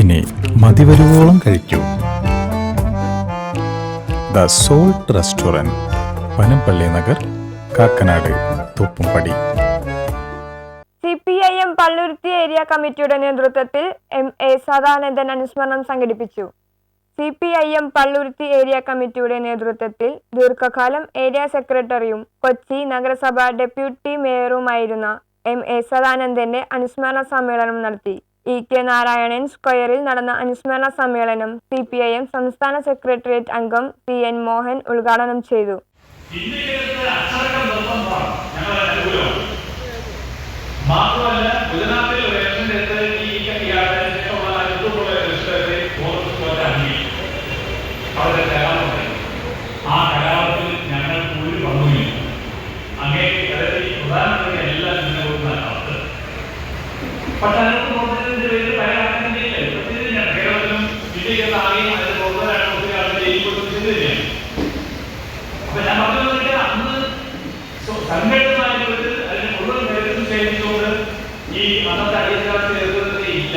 ഇനി മതിവരുവോളം കഴിക്കൂ. The salt restaurant Panampilly Nagar Kakkanad Thoppumpady. C Palluruthy area കമ്മിറ്റിയുടെ നേതൃത്വത്തിൽ എം എ സദാനന്ദൻ അനുസ്മരണം സംഘടിപ്പിച്ചു. C P I M Palluruthy area കമ്മിറ്റിയുടെ നേതൃത്വത്തിൽ ദീർഘകാലം ഏരിയ സെക്രട്ടറിയും കൊച്ചി നഗരസഭ ഡെപ്യൂട്ടി മേയറുമായിരുന്ന എം എ സദാനന്ദന്റെ അനുസ്മരണ സമ്മേളനം നടത്തി. ഇ കെ നാരായണൻ സ്ക്വയറിൽ നടന്ന അനുസ്മരണ സമ്മേളനം സി പി ഐ എം സംസ്ഥാന സെക്രട്ടേറിയറ്റ് അംഗം സി എൻ മോഹൻ ഉദ്ഘാടനം ചെയ്തു. മാത്രമല്ല ഈ അതിനോട് നോക്കുന്നതിന്റെ പേരിൽ അന്ന് സംഘടിതമായ രൂപത്തിൽ അതിന് മുഴുവൻ ഈ അന്നത്തെ അടിസ്ഥാനത്തിൽ എതിർത്തതേ ഇല്ല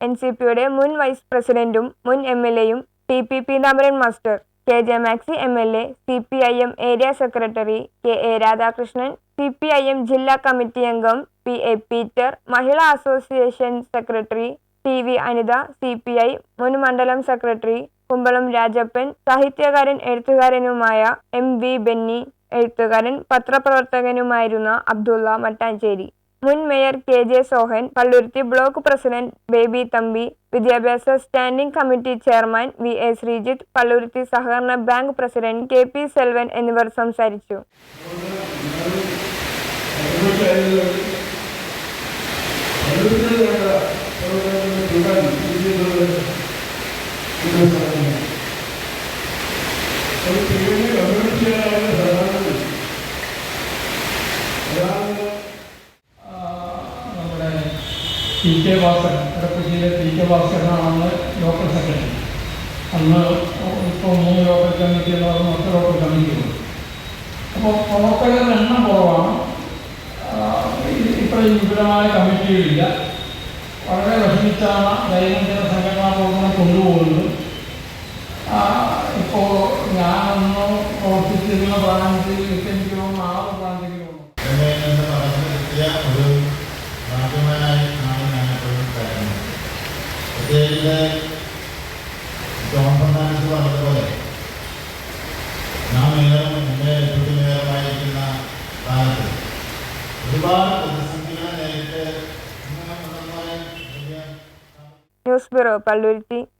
എൻ സി പിയുടെ മുൻ വൈസ് പ്രസിഡന്റും മുൻ എം എൽ എയും T P Peethambaran master K J Maxi M L A C P I M area secretary K A Radhakrishnan C P I M ജില്ലാ കമ്മിറ്റി അംഗം P A Peter Mahila association secretary T V Anitha C P I മുൻ മണ്ഡലം secretary കുമ്പളം രാജപ്പൻ സാഹിത്യകാരൻ എഴുത്തുകാരനുമായ M V Benny എഴുത്തുകാരൻ പത്രപ്രവർത്തകനുമായിരുന്ന അബ്ദുള്ള മട്ടാഞ്ചേരി. മുൻ mayor K J Sohan Palluruthy block president Baby Thampi വിദ്യാഭ്യാസ standing committee chairman V A Sreejith Palluruthy സഹകരണ bank president K P Selvan എന്നിവർ സംസാരിച്ചു. T K Bhaskar ഇടപ്പള്ളിയിലെ ടി കെ ഭാസ്കരനാണ് ലോക്കൽ സെക്രട്ടറി അന്ന് ഇപ്പോൾ മൂന്ന് ലോക്കൽ കമ്മിറ്റി എന്നുള്ളത് ഒറ്റ ലോക്കൽ കമ്മിറ്റിയുണ്ട് അപ്പോൾ പ്രവർത്തകരുടെ എണ്ണം കുറവാണ്. ഇപ്പോഴും വിപുലമായ കമ്മിറ്റികളില്ല വളരെ വിഷമിച്ചാണ് ദൈനംദിന സംഘടനാ പ്രവർത്തനം കൊണ്ടുപോകുന്നത്. ഇപ്പോൾ ഞാനൊന്ന് പ്രവർത്തിച്ചിരുന്ന ബ്രാഞ്ചിൽ എനിക്ക് ആറ് ഒരു പ്രത്യേകിച്ച് ജോൺ പറഞ്ഞതുപോലെ ഞാൻ ഏറെ എന്റെ ഡെപ്യൂട്ടി മേയറുമായിരിക്കുന്ന കാലത്ത് ഒരുപാട് പ്രതിസന്ധികളെ നേരിട്ട് ന്യൂസ് ബ്യൂറോ പള്ളുരുത്തി